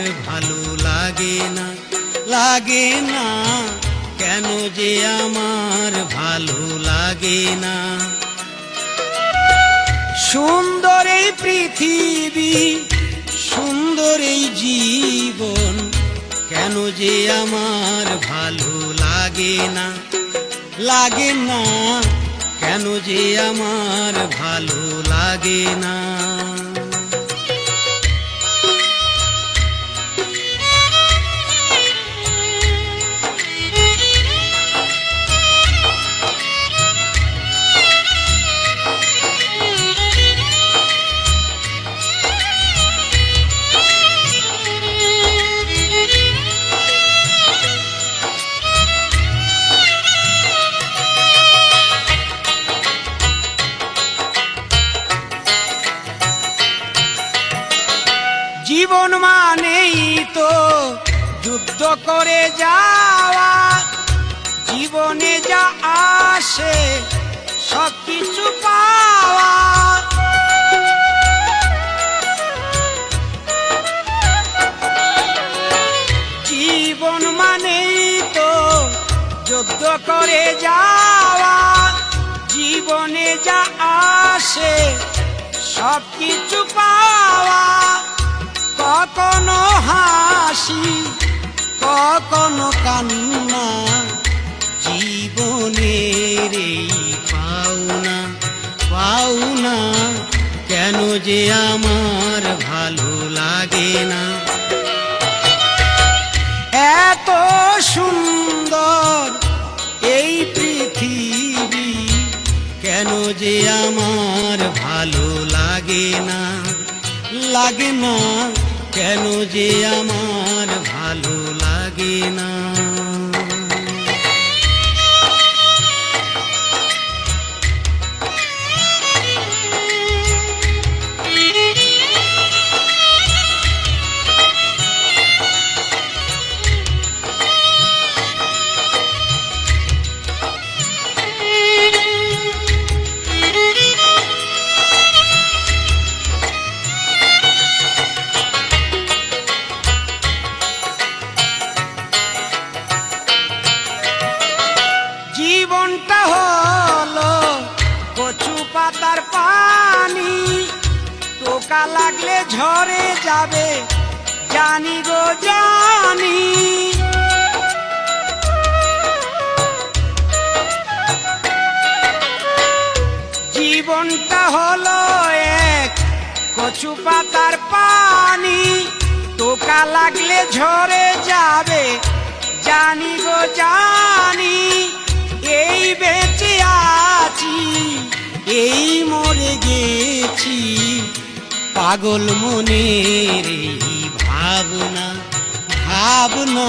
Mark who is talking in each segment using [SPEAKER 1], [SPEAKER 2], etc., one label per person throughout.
[SPEAKER 1] আমার ভালো লাগে না লাগে না। কেন যে আমার ভালো লাগে না? সুন্দর এই পৃথিবী, সুন্দর এই জীবন, কেন যে আমার ভালো লাগে না? লাগে না। কেন যে আমার ভালো লাগে না? জীবন মানেই তো যুদ্ধ করে যাওয়া। জীবনে যা আসে, সব কিছু পাওয়া। জীবন মানেই তো যুদ্ধ করে যাওয়া। জীবনে যা আসে, সব কিছু পাওয়া। হাসি কখনো কান্না, জীবনের পাওনা পাওনা, কেন যে আমার ভালো লাগে না? এত সুন্দর এই পৃথিবী, কেন যে আমার ভালো লাগে না? লাগে না, কেন যে আমার ভালো লাগে না। টোকা লাগলে ঝরে যাবে। জানি গো, জানি। জীবনটা হলো এক, কচু পাতার পানি। টোকা লাগলে ঝরে যাবে। জানি গো, জানি। পাগল মনের ভাবনা ভাবনা,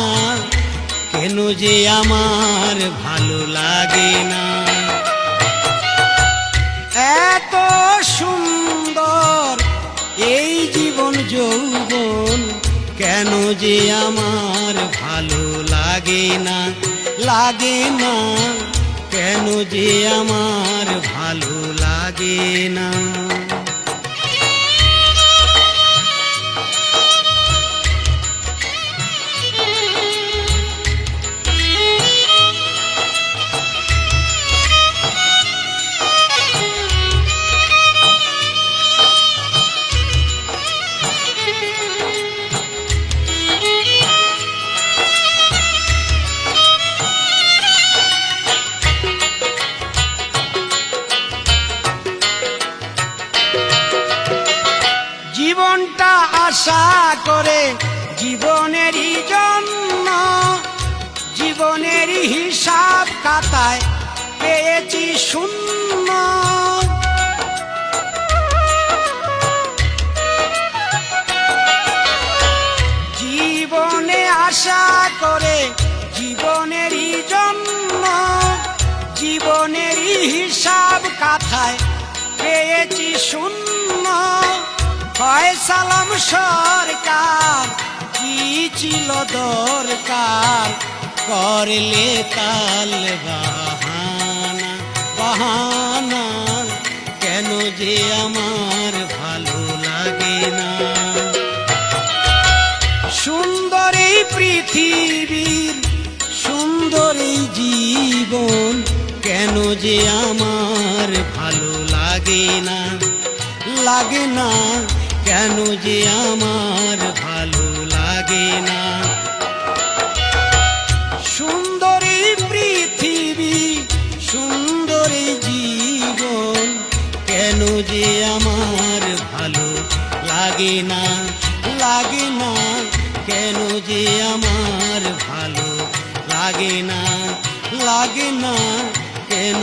[SPEAKER 1] কেন যে আমার ভালো লাগে না? এত সুন্দর এই জীবন যৌবন, কেন যে আমার ভালো লাগে না? লাগে না, কেন যে আমার ভালো লাগে না? পেয়েছি শূন্য। জীবনে আশা করে জীবনেরই জন্য জীবনেরই হিসাব কাথায় পেয়েছি শূন্য। ফয়সালাম সরকার, কি ছিল দরকার, করলে তাল বাহানা বাহানা, কেন যে আমার ভালো লাগে না? সুন্দর পৃথিবীর, সুন্দর জীবন, কেন যে আমার ভালো লাগে না? লাগে না, কেন যে আমার ভালো লাগে না? যে আমার ভালো লাগে না লাগে না। কেন যে আমার ভালো লাগে না লাগে না। কেন